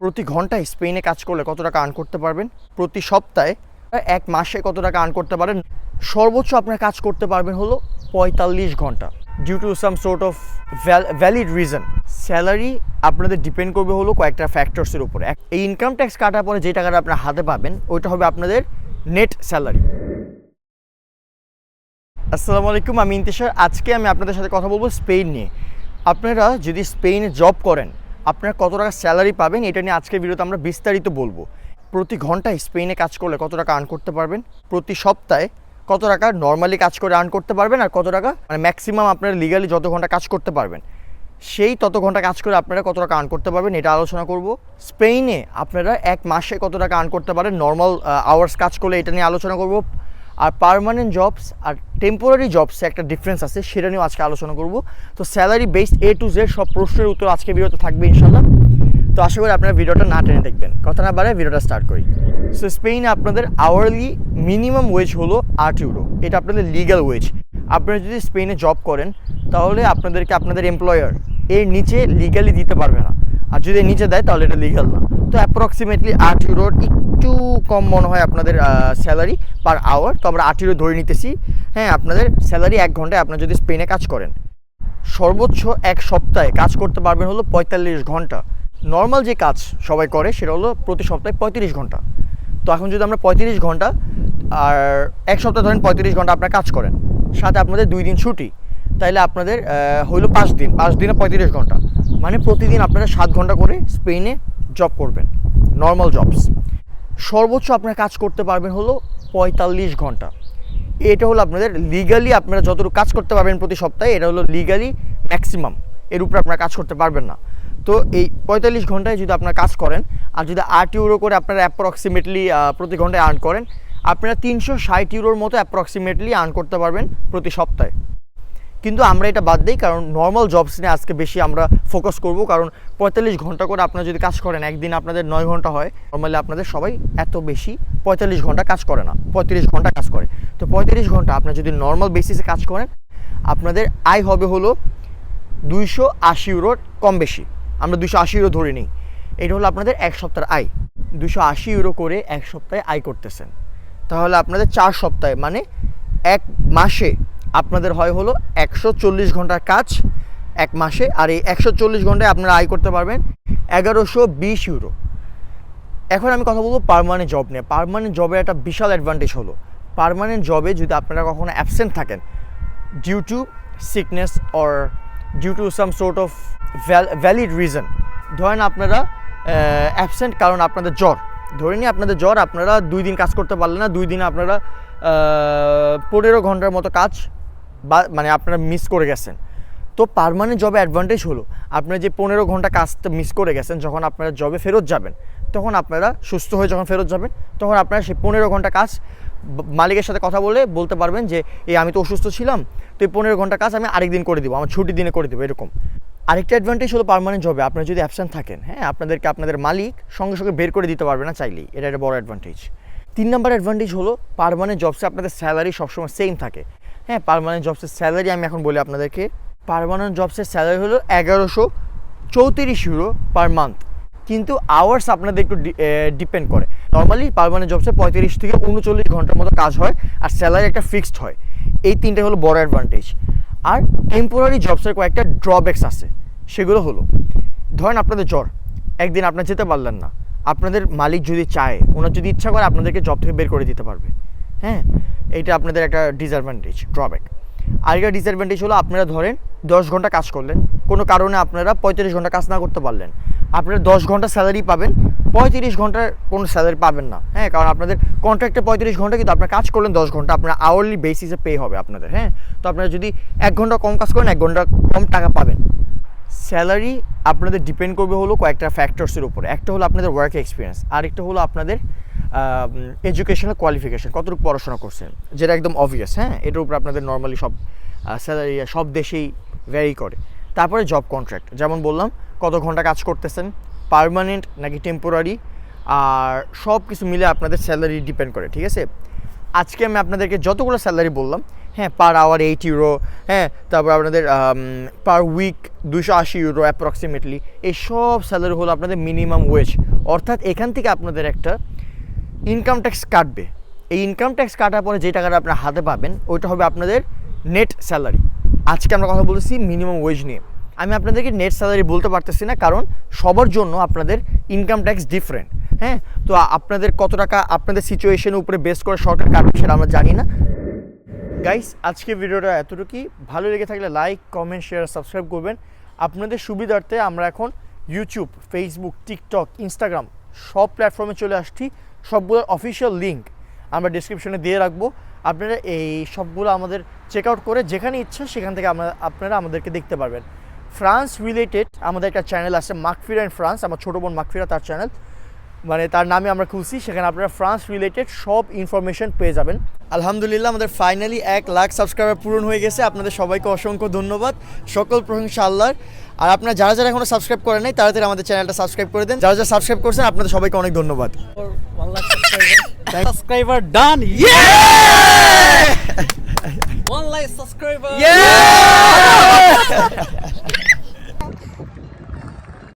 প্রতি ঘন্টায় স্পেনে কাজ করলে কত টাকা আর্ন করতে পারবেন? প্রতি সপ্তাহে এক মাসে কত টাকা আর্ন করতে পারেন? সর্বোচ্চ আপনার কাজ করতে পারবেন হলো পঁয়তাল্লিশ ঘণ্টা। Due to some sort of valid reason salary আপনাদের ডিপেন্ড করবে হলো কয়েকটা ফ্যাক্টরসের উপরে। এই ইনকাম ট্যাক্স কাটার পরে যে টাকাটা আপনার হাতে পাবেন, ওইটা হবে আপনাদের নেট স্যালারি আসসালামু আলাইকুম, আমি ইন্তেশার। আজকে আমি আপনাদের সাথে কথা বলব স্পেন নিয়ে। আপনারা যদি স্পেনে জব করেন আপনারা কত টাকা স্যালারি পাবেন, এটা নিয়ে আজকের ভিডিওতে আমরা বিস্তারিত বলব। প্রতি ঘন্টায় স্পেনে কাজ করলে কত টাকা আর্ন করতে পারবেন? প্রতি সপ্তাহে কত টাকা নর্মালি কাজ করে আর্ন করতে পারবেন আর কত টাকা? মানে ম্যাক্সিমাম আপনারা লিগালি যত ঘণ্টা কাজ করতে পারবেন, সেই তত ঘণ্টা কাজ করে আপনারা কত টাকা আর্ন করতে পারবেন এটা আলোচনা করব। স্পেনে আপনারা এক মাসে কত টাকা আর্ন করতে পারেন? নর্মাল আওয়ার্স কাজ করলে এটা নিয়ে আলোচনা করব। আর পার্মানেন্ট জবস আর টেম্পোরারি জবসে একটা ডিফারেন্স আছে, সেটা নিয়েও আজকে আলোচনা করব। তো salary based A to Z সব প্রশ্নের উত্তর আজকে ভিডিওতে থাকবে ইনশাল্লাহ তো আশা করি আপনারা ভিডিওটা না টেনে দেখবেন। কথা না বাড়ায় ভিডিওটা স্টার্ট করি। সো স্পেনে আপনাদের আওয়ারলি মিনিমাম ওয়েজ হলো আট ইউরো এটা আপনাদের লিগ্যাল ওয়েজ আপনারা যদি স্পেনে জব করেন, তাহলে আপনাদেরকে আপনাদের এমপ্লয়ার এর নিচে লিগালি দিতে পারবে না। আর যদি নিচে দেয়, তাহলে এটা লিগাল না। তো অ্যাপ্রক্সিমেটলি আট ইউরোর একটু কম মনে হয় আপনাদের স্যালারি পার আওয়ার তো আমরা ইউরো ধরে নিতেছি। হ্যাঁ আপনাদের স্যালারি এক ঘন্টায় আপনারা যদি স্পেনে কাজ করেন, সর্বোচ্চ এক সপ্তাহে কাজ করতে পারবেন হলো পঁয়তাল্লিশ ঘণ্টা। নর্মাল যে কাজ সবাই করে, সেটা হলো প্রতি সপ্তাহে পঁয়ত্রিশ ঘণ্টা। তো এখন যদি আমরা পঁয়ত্রিশ ঘণ্টা, আর এক সপ্তাহ ধরেন পঁয়ত্রিশ ঘণ্টা আপনারা কাজ করেন, সাথে আপনাদের দুই দিন ছুটি, তাইলে আপনাদের হইল পাঁচ দিন। পাঁচ দিনে পঁয়ত্রিশ ঘণ্টা। মানে প্রতিদিন আপনারা সাত ঘণ্টা করে স্পেনে জব করবেন। নর্মাল জবস সর্বোচ্চ আপনারা কাজ করতে পারবেন হলো পঁয়তাল্লিশ ঘণ্টা। এটা হলো আপনাদের লিগালি আপনারা যতটুকু কাজ করতে পারবেন প্রতি সপ্তাহে, এটা হলো লিগালি ম্যাক্সিমাম এর উপরে আপনারা কাজ করতে পারবেন না। তো এই পঁয়তাল্লিশ ঘন্টায় যদি আপনারা কাজ করেন, আর যদি আট ইউরো করে আপনারা অ্যাপ্রক্সিমেটলি প্রতি ঘন্টায় আর্ন করেন, আপনারা তিনশো ষাট ইউরোর মতো অ্যাপ্রক্সিমেটলি আর্ন করতে পারবেন প্রতি সপ্তাহে। কিন্তু আমরা এটা বাদ দিই, কারণ নর্মাল জবস নিয়ে আজকে বেশি আমরা ফোকাস করব। কারণ পঁয়তাল্লিশ ঘণ্টা করে আপনারা যদি কাজ করেন, একদিন আপনাদের নয় ঘণ্টা হয়। নর্মালি আপনাদের সবাই এত বেশি পঁয়তাল্লিশ ঘণ্টা কাজ করে না। পঁয়ত্রিশ ঘণ্টা কাজ করে। তো পঁয়ত্রিশ ঘণ্টা আপনারা যদি নর্মাল বেসিসে কাজ করেন, আপনাদের আয় হবে হলো দুইশো আশি ইউরোর কম বেশি। আমরা দুইশো আশি ইউরো ধরে নিই। এটা হলো আপনাদের এক সপ্তাহের আয়। দুশো আশি ইউরো করে এক সপ্তাহে আয় করতেছেন। তাহলে আপনাদের চার সপ্তাহে মানে এক মাসে আপনাদের হয় হলো একশো চল্লিশ ঘণ্টার কাজ এক মাসে, আর এই একশো চল্লিশ ঘন্টায় আপনারা আয় করতে পারবেন এগারোশো বিশ ইউরো। এখন আমি কথা বলব পার্মানেন্ট জব নিয়ে। পার্মানেন্ট জবের একটা বিশাল অ্যাডভান্টেজ হলো। পারমানেন্ট জবে যদি আপনারা কখনো অ্যাবসেন্ট থাকেন due to sickness or due to some sort of valid reason ধরেন আপনারা অ্যাবসেন্ট কারণ আপনাদের জ্বর। ধরে নিয়ে আপনাদের জ্বর, আপনারা দুই দিন কাজ করতে পারলেন না, দুই দিন আপনারা পনেরো ঘণ্টার মতো কাজ বা মানে আপনারা মিস করে গেছেন। তো পারমানেন্ট জবে অ্যাডভান্টেজ হলো। আপনারা যে পনেরো ঘণ্টা কাজটা মিস করে গেছেন, যখন আপনারা জবে ফেরত যাবেন, তখন আপনারা সুস্থ হয়ে যখন ফেরত যাবেন, তখন আপনারা সেই পনেরো ঘণ্টা কাজ মালিকের সাথে কথা বলে বলতে পারবেন যে, এই আমি তো অসুস্থ ছিলাম, তো এই পনেরো ঘণ্টা কাজ আমি আরেক দিন করে দেবো, আমার ছুটির দিনে করে দেবো, এরকম। আরেকটা অ্যাডভান্টেজ হলো পার্মানেন্ট জবে আপনারা যদি অ্যাবসেন্ট থাকেন হ্যাঁ আপনাদেরকে আপনাদের মালিক সঙ্গে সঙ্গে বের করে দিতে পারবে না চাইলেই, এটা একটা বড় অ্যাডভান্টেজ তিন নম্বর অ্যাডভান্টেজ হলো পার্মানেন্ট জবসে আপনাদের স্যালারি সবসময় সেম থাকে। হ্যাঁ পার্মানেন্ট জবসের স্যালারি আমি এখন বলি আপনাদেরকে। পার্মানেন্ট জবসের স্যালারি হলো এগারোশো চৌত্রিশ ইউরো পার মান্থ কিন্তু আওয়ার্স আপনাদের একটু ডিপেন্ড করে। নর্মালি পার্মানেন্ট জবসে পঁয়ত্রিশ থেকে উনচল্লিশ ঘণ্টার মতো কাজ হয় আর স্যালারি একটা ফিক্সড হয়। এই তিনটে হলো বড় অ্যাডভান্টেজ আর টেম্পোরারি জবসের কয়েকটা ড্রব্যাকস আছে। সেগুলো হলো, ধরেন আপনাদের জ্বর, একদিন আপনার যেতে পারলেন না। আপনাদের মালিক যদি চায়, ওনার যদি ইচ্ছা করে আপনাদেরকে জব থেকে বের করে দিতে পারবে। হ্যাঁ এইটা আপনাদের একটা ডিসঅ্যাডভান্টেজ ড্রব্যাক আরেকটা ডিসঅ্যাডভান্টেজ হলো আপনারা ধরেন দশ ঘণ্টা কাজ করলেন, কোনো কারণে আপনারা পঁয়ত্রিশ ঘণ্টা কাজ না করতে পারলেন। আপনারা দশ ঘণ্টা স্যালারি পাবেন, পঁয়ত্রিশ ঘণ্টার কোনো স্যালারি পাবেন না হ্যাঁ কারণ আপনাদের কন্ট্রাক্টে পঁয়ত্রিশ ঘণ্টা কিন্তু আপনার কাজ করলেন দশ ঘণ্টা, আপনার আওয়ারলি বেসিসে পে হবে আপনাদের হ্যাঁ। তো আপনারা যদি এক ঘণ্টা কম কাজ করেন, এক ঘণ্টা কম টাকা পাবেন। স্যালারি আপনাদের ডিপেন্ড করবে হলো কয়েকটা ফ্যাক্টরসের উপরে। একটা হলো আপনাদের ওয়ার্ক এক্সপিরিয়েন্স আরেকটা হলো আপনাদের এডুকেশনাল কোয়ালিফিকেশন কতটুকু পড়াশোনা করছেন, যেটা একদম অবভিয়াস হ্যাঁ? এটার উপর আপনাদের নর্মালি সব স্যালারি সব দেশেই ভ্যারি করে। তারপরে জব কন্ট্রাক্ট যেমন বললাম, কত ঘণ্টা কাজ করতেছেন পার্মানেন্ট নাকি টেম্পোরারি আর সব কিছু মিলে আপনাদের স্যালারি ডিপেন্ড করে, ঠিক আছে? আজকে আমি আপনাদেরকে যতগুলো স্যালারি বললাম হ্যাঁ পার আওয়ার এইট ইউরো হ্যাঁ তারপর আপনাদের পার উইক দুশো আশি ইউরো অ্যাপ্রক্সিমেটলি এই সব স্যালারি হলো আপনাদের মিনিমাম ওয়েজ অর্থাৎ এখান থেকে আপনাদের একটা ইনকাম ট্যাক্স কাটবে। এই ইনকাম ট্যাক্স কাটার পরে যে টাকাটা আপনার হাতে পাবেন, ওইটা হবে আপনাদের নেট স্যালারি আজকে আমরা কথা বলেছি মিনিমাম ওয়েজ নিয়ে। আমি আপনাদেরকে নেট স্যালারি বলতে পারতেছি না, কারণ সবার জন্য আপনাদের ইনকাম ট্যাক্স ডিফারেন্ট হ্যাঁ? তো আপনাদের কত টাকা আপনাদের সিচুয়েশনের উপরে বেস করে সরকার কাটবে সেটা আমরা জানি না। গাইস আজকে ভিডিওটা এতটুকুই। ভালো লেগে থাকলে লাইক কমেন্ট শেয়ার সাবস্ক্রাইব করবেন। আপনাদের সুবিধার্থে আমরা এখন ইউটিউব ফেসবুক টিকটক ইনস্টাগ্রাম সব প্ল্যাটফর্মে চলে আসছি। সবগুলোর অফিসিয়াল লিঙ্ক আমরা ডিসক্রিপশনে দিয়ে রাখব। আপনারা এই সবগুলো আমাদের চেক আউট করে যেখানে ইচ্ছা সেখান থেকে আমরা আপনারা আমাদেরকে দেখতে পারবেন। ফ্রান্স রিলেটেড আমাদের একটা চ্যানেল আছে মাকফিরা ইন ফ্রান্স আমার ছোটো বোন মাকফিরা তার চ্যানেল মানে তার নামে আমরা খুলছি সেখানে আপনারা ফ্রান্স রিলেটেড সব ইনফরমেশন পেয়ে যাবেন। আলহামদুলিল্লাহ আমাদের ফাইনালি এক লাখ সাবস্ক্রাইবার পূরণ হয়ে গেছে। আপনাদের সবাইকে অসংখ্য ধন্যবাদ সকল প্রশংসা আল্লাহর। আর আপনারা যারা যারা এখনও সাবস্ক্রাইব করেন নাই তাড়াতাড়ি আমাদের চ্যানেলটা সাবস্ক্রাইব করে দেন। যারা যারা সাবস্ক্রাইব করছেন আপনাদের সবাইকে অনেক ধন্যবাদ। সাবস্ক্রাইবার ডান সাবস্ক্রাইবার